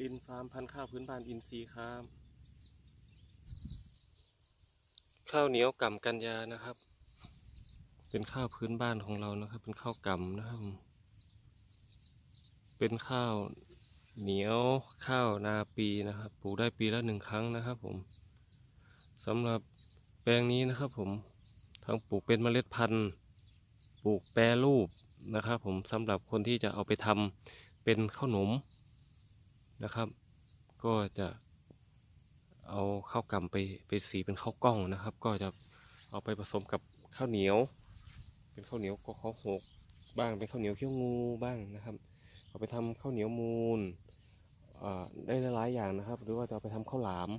ลินฟาร์มพันธุ์ข้าวพื้นบ้านอินทรีย์ครับข้าวเหนียวก่ำกันยานะครับ เป็นข้าวพื้นบ้านของเรานะครับ เป็นข้าวก่ำนะครับ เป็นข้าวเหนียวข้าวนาปีนะครับ ปลูกได้ปีละหนึ่งครั้งนะครับ ผมสำหรับแปลงนี้นะครับ ผมทั้งปลูกเป็นเมล็ดพันธุ์ปลูกแปรรูปนะครับ ผมสำหรับคนที่จะเอาไปทำเป็นข้าวหนม นะครับ ก็จะเอาข้าวกำไปไปสีเป็นข้าวกล้องนะครับ ก็จะเอาไปผสมกับข้าวเหนียว เป็นข้าวเหนียวก็ข้าวหกบ้างเป็นข้าวเหนียวเขี้ยวงูบ้างนะครับ เอาไปทำข้าวเหนียวมูนอ่าได้หลายอย่างนะครับ หรือว่าจะไปทำข้าวหลาม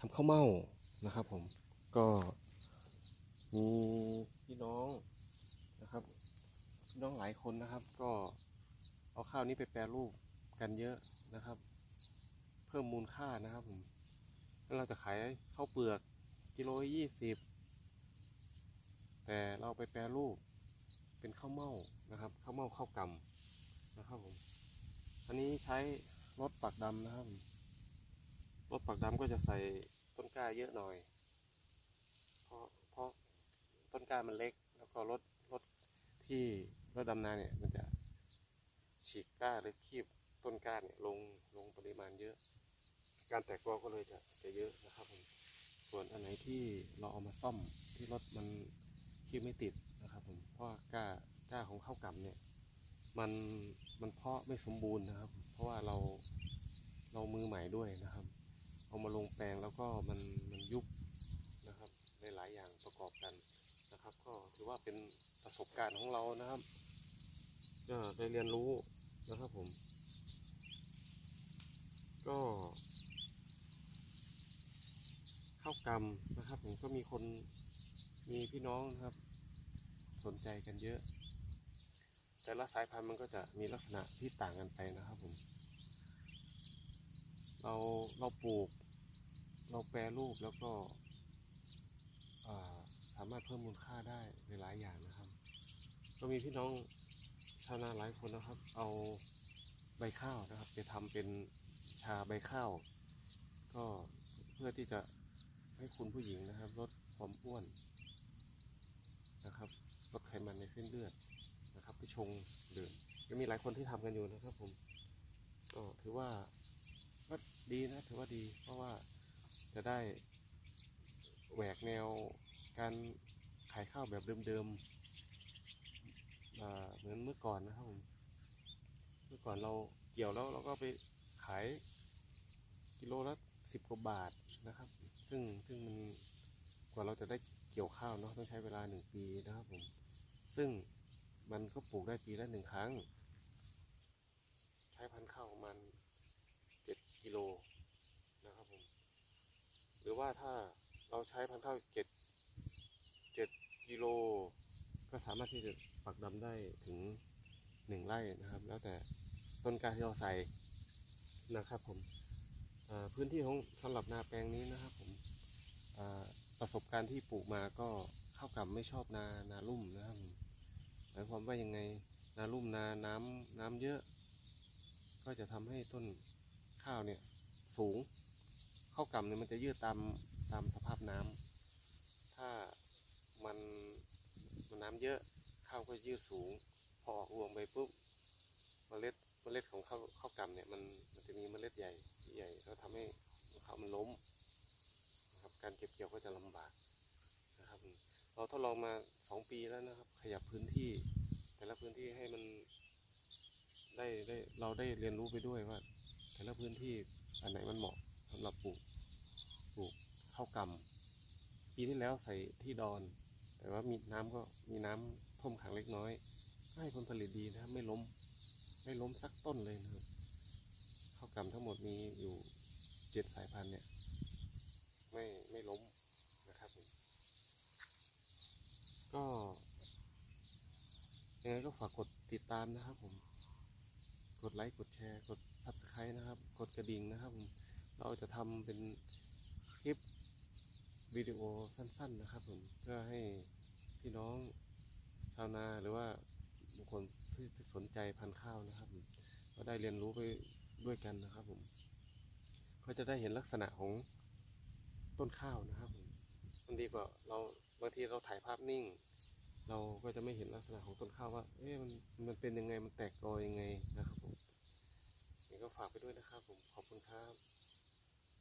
ทำข้าวเม่านะครับ ผมก็มีพี่น้องนะครับน้องหลายคนนะครับ ก็เอาข้าวนี้ไปแปรรูป กันเยอะนะครับ เพิ่มมูลค่านะครับผมแล้วเราจะขายข้าวเปลือกกิโลยี่สิบแต่เราไปแปรรูปเป็นข้าวเม่านะครับข้าวเม่าข้าวกำนะครับผมอันนี้ใช้รถปักดำนะครับรถปักดำก็จะใส่ต้นกล้าเยอะหน่อยเพราะเพราะต้นกล้ามันเล็ก แล้วก็รถรถที่รถดำนาเนี่ยมันจะฉีกกล้าหรือคีบ ต้นกล้าเนี่ยลงลงปริมาณเยอะ การแตกกอก็เลยจะจะเยอะนะครับผมส่วนอันไหนที่เราเอามาซ่อมที่รถมันคีบไม่ติดนะครับผมเพราะกล้ากล้าของข้าวกำเนี่ยมันมันเพาะไม่สมบูรณ์นะครับ เพราะว่าเราเรามือใหม่ด้วยนะครับ เอามาลงแปลงแล้วก็มันมันยุบนะครับในหลายอย่างประกอบกันนะครับ ก็ถือว่าเป็นประสบการณ์ของเรานะครับ ก็ได้เรียนรู้นะครับผม ก็ข้าวกำนะครับ ผมก็มีคนมีพี่น้องนะครับ สนใจกันเยอะ แต่ละสายพันธุ์มันก็จะมีลักษณะที่ต่างกันไปนะครับผม เราเราปลูก เราแปรรูปแล้วก็สามารถเพิ่มมูลค่าได้ในหลายอย่างนะครับ ก็มีพี่น้องชาวนาหลายคนนะครับ เอาใบข้าวนะครับ ไปทำเป็น ชาใบข้าว ก็เพื่อที่จะให้คุณผู้หญิงนะครับ ลดความอ้วนนะครับลดไขมันในเส้นเลือดนะครับไปชงดื่มก็มีหลายคนที่ทำกันอยู่นะครับ ผมก็ถือว่าก็ดีนะถือว่าดี เพราะว่าจะได้แหวกแนวการขายข้าวแบบเดิมๆเหมือนเมื่อก่อนนะครับผมเมื่อก่อนเราเกี่ยวแล้วเราก็ไป ขายกิโลละสิบกว่าบาทนะครับ ซึ่งซึ่งมันกว่าเราจะได้เกี่ยวข้าวเนาะต้องใช้เวลาหนึ่งปีนะครับผม ซึ่งมันก็ปลูกได้ปีละหนึ่งครั้ง ใช้พันธุ์ข้าวประมาณเจ็ดกิโลนะครับผม หรือว่าถ้าเราใช้พันธุ์ข้าวเจ็ดเจ็ดกิโล ก็สามารถที่จะปักดำได้ถึงหนึ่งไร่นะครับ แล้วแต่ต้นกาที่เราใส่ นะครับผมพื้นที่ของสำหรับนาแปลงนี้นะครับผมประสบการณ์ที่ปลูกมาก็เข้าวกำไม่ชอบนานาลุ่มนะครับหมายความว่ายังไงนาลุ่มนาน้ำน้ำเยอะ ก็จะทำให้ต้นข้าวเนี่ยสูง เข้าวกำเนี่ยมันจะยืดตามตามสภาพน้ำถ้ามันมันน้ำเยอะข้าวก็ยืดสูง พอออกรวงไปปุ๊บเมล็ด เมล็ดของข้าวข้าวกำเนี่ยมันมันจะมีเมล็ดใหญ่ใหญ่แล้วทำให้ข้าวมันล้มนะครับการเก็บเกี่ยวก็จะลำบากนะครับ เราทดลองมาสองปีแล้วนะครับ ขยับพื้นที่ แต่ละพื้นที่ให้มันได้ได้เราได้เรียนรู้ไปด้วยว่า แต่ละพื้นที่อันไหนมันเหมาะสำหรับปลูกปลูกข้าวกำปีที่แล้วใส่ที่ดอน แต่ว่ามีน้ำก็มีน้ำท่วมขังเล็กน้อย ให้ผลผลิตดีนะไม่ล้ม ไม่ล้มสักต้นเลยนะครับข้าวกำทั้งหมดมีอยู่เจ็ดสายพันธุ์เนี่ย ไม่ไม่ล้มนะครับผมก็ยังไงก็ฝากกดติดตามนะครับผม กดไลค์กดแชร์ กด subscribe นะครับ กดกระดิ่งนะครับผม เราจะทำเป็นคลิปวิดีโอสั้น ๆนะครับผม เพื่อให้พี่น้องชาวนาหรือว่าบุคคล ที่สนใจพันธุ์ข้าวนะครับ ก็ได้เรียนรู้ไปด้วยกันนะครับผม ก็จะได้เห็นลักษณะของต้นข้าวนะครับผมมันดีกว่าเราบางทีเราถ่ายภาพนิ่ง เราก็จะไม่เห็นลักษณะของต้นข้าวว่า เอ๊ะมันมันเป็นยังไงมันแตกกอยังไงนะครับผมนี่ก็ฝากไปด้วยนะครับผมขอบคุณครับ